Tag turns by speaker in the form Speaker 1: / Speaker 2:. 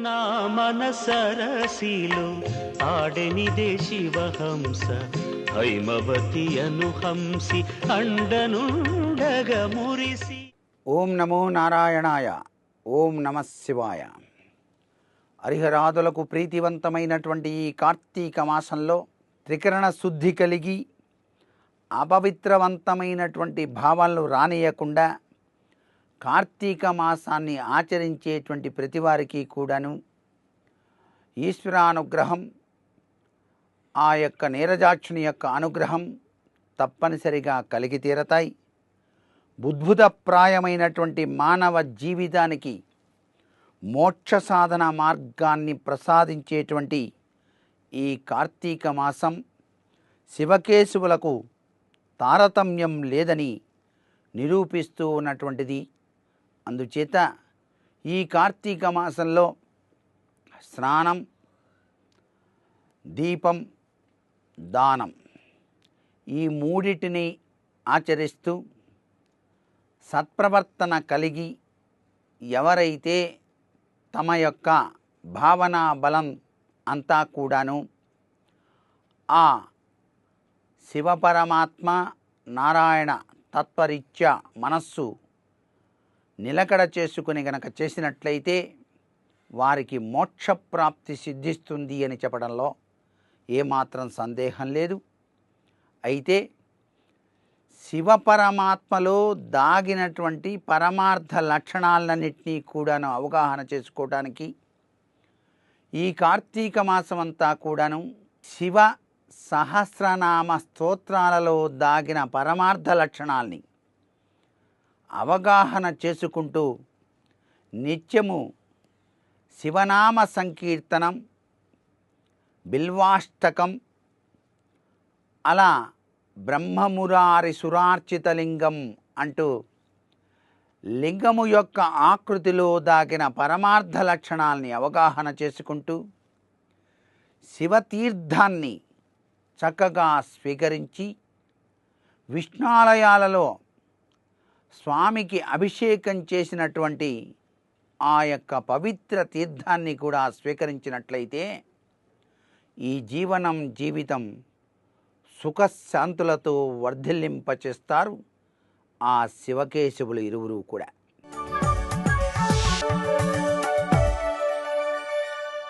Speaker 1: నా మనసరసిలో ఆడనిదే శివహంస. హైమవతి అనుహంసి అండనుండగ మురిసి.
Speaker 2: ఓం నమో నారాయణాయ ఓం నమ శివాయ. హరిహరాదులకు ప్రీతివంతమైనటువంటి ఈ కార్తీక మాసంలో త్రికరణ శుద్ధి కలిగి అపవిత్రవంతమైనటువంటి భావాలను రానియకుండా కార్తీక మాసాన్ని ఆచరించేటువంటి ప్రతి వారికి కూడాను ఈశ్వరానుగ్రహం ఆ యొక్క నీరజాక్షుని యొక్క అనుగ్రహం తప్పనిసరిగా కలిగి తీరతాయి. బుద్భుతప్రాయమైనటువంటి మానవ జీవితానికి మోక్ష సాధన మార్గాన్ని ప్రసాదించేటువంటి ఈ కార్తీక మాసం శివకేశవులకు తారతమ్యం లేదని నిరూపిస్తూ ఉన్నటువంటిది. అందుచేత ఈ కార్తీక మాసంలో స్నానం దీపం దానం ఈ మూడిటిని ఆచరిస్తూ సత్ప్రవర్తన కలిగి ఎవరైతే తమ యొక్క భావనా బలం అంతా కూడాను ఆ శివపరమాత్మ నారాయణ తత్వరీత్యా మనస్సు నిలకడ చేసుకుని గనక చేసినట్లయితే వారికి మోక్షప్రాప్తి సిద్ధిస్తుంది అని చెప్పడంలో ఏమాత్రం సందేహం లేదు. అయితే శివపరమాత్మలో దాగినటువంటి పరమార్థ లక్షణాలన్నింటినీ కూడాను అవగాహన చేసుకోవడానికి ఈ కార్తీక మాసం అంతా కూడాను శివ సహస్రనామ స్తోత్రాలలో దాగిన పరమార్థ లక్షణాల్ని అవగాహన చేసుకుంటూ నిత్యము శివనామ సంకీర్తనం బిల్వాష్టకం అలా బ్రహ్మమురారి సురార్చితలింగం అంటూ లింగము యొక్క ఆకృతిలో దాగిన పరమార్థ లక్షణాల్ని అవగాహన చేసుకుంటూ శివతీర్థాన్ని చక్కగా స్వీకరించి విష్ణాలయాలలో స్వామికి అభిషేకం చేసినటువంటి ఆ యొక్క పవిత్ర తీర్థాన్ని కూడా స్వీకరించినట్లయితే ఈ జీవనం జీవితం సుఖశాంతులతో వర్ధిల్లింపచేస్తారు ఆ శివకేశవులు ఇరువురు కూడా.